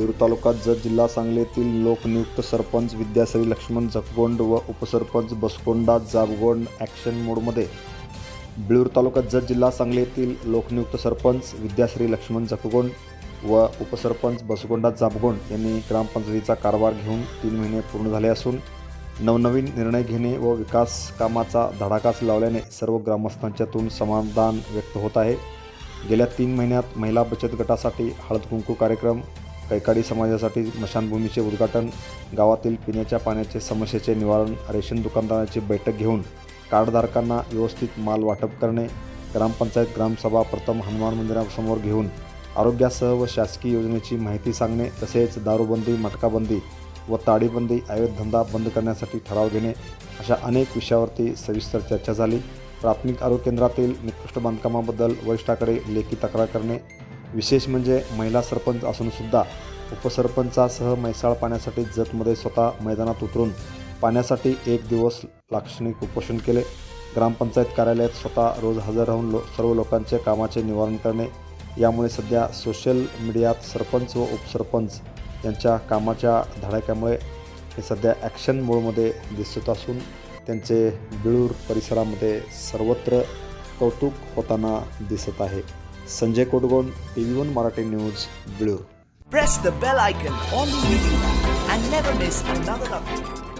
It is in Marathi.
तालुका जत जिल्हा सांगली येथील लोकनियुक्त सरपंच विद्याश्री लक्ष्मण जगगोंड व उपसरपंच बसकोंडा जाबगोंड ॲक्शन मोडमध्ये बिळूर तालुका जत जिल्हा सांगली येथील लोकनियुक्त सरपंच विद्याश्री लक्ष्मण जगगोंड व उपसरपंच बसगोंडा जाबगोंड यांनी ग्रामपंचायतीचा कारभार घेऊन तीन महिने पूर्ण झाले असून नवनवीन निर्णय घेणे व विकास कामाचा धडाकाच लावल्याने सर्व ग्रामस्थांच्यातून समाधान व्यक्त होत आहे. गेल्या तीन महिन्यात महिला बचत गटासाठी हळद कुंकू कार्यक्रम कैकाडी समाजासाठी स्मशानभूमीचे उद्घाटन गावातील पिण्याच्या पाण्याचे समस्येचे निवारण रेशन दुकानदारांची बैठक घेऊन कार्डधारकांना व्यवस्थित माल वाटप करणे ग्रामपंचायत ग्रामसभा प्रथम हनुमान मंदिरासमोर घेऊन आरोग्यासह व शासकीय योजनेची माहिती सांगणे तसेच दारूबंदी मटकाबंदी व ताडीबंदी अवैध बंद करण्यासाठी ठराव घेणे अशा अनेक विषयावरती सविस्तर चर्चा झाली. प्राथमिक आरोग्य केंद्रातील निकृष्ट बांधकामाबद्दल वरिष्ठाकडे लेखी तक्रार करणे विशेष म्हणजे महिला सरपंच असूनसुद्धा उपसरपंचासह म्हैसाळ पाण्यासाठी जतमध्ये स्वतः मैदानात उतरून पाण्यासाठी एक दिवस लाक्षणिक उपोषण केले. ग्रामपंचायत कार्यालयात स्वतः रोज हजर राहून लो सर्व लोकांचे कामाचे निवारण करणे. यामुळे सध्या सोशल मीडियात सरपंच व उपसरपंच यांच्या कामाच्या धडाक्यामुळे हे सध्या ॲक्शन मोडमध्ये दिसत असून त्यांचे बिळूर परिसरामध्ये सर्वत्र कौतुक होताना दिसत आहे. Sanjay Kodgond T V one Marathi news Bilur Press the bell icon on the video and never miss another update.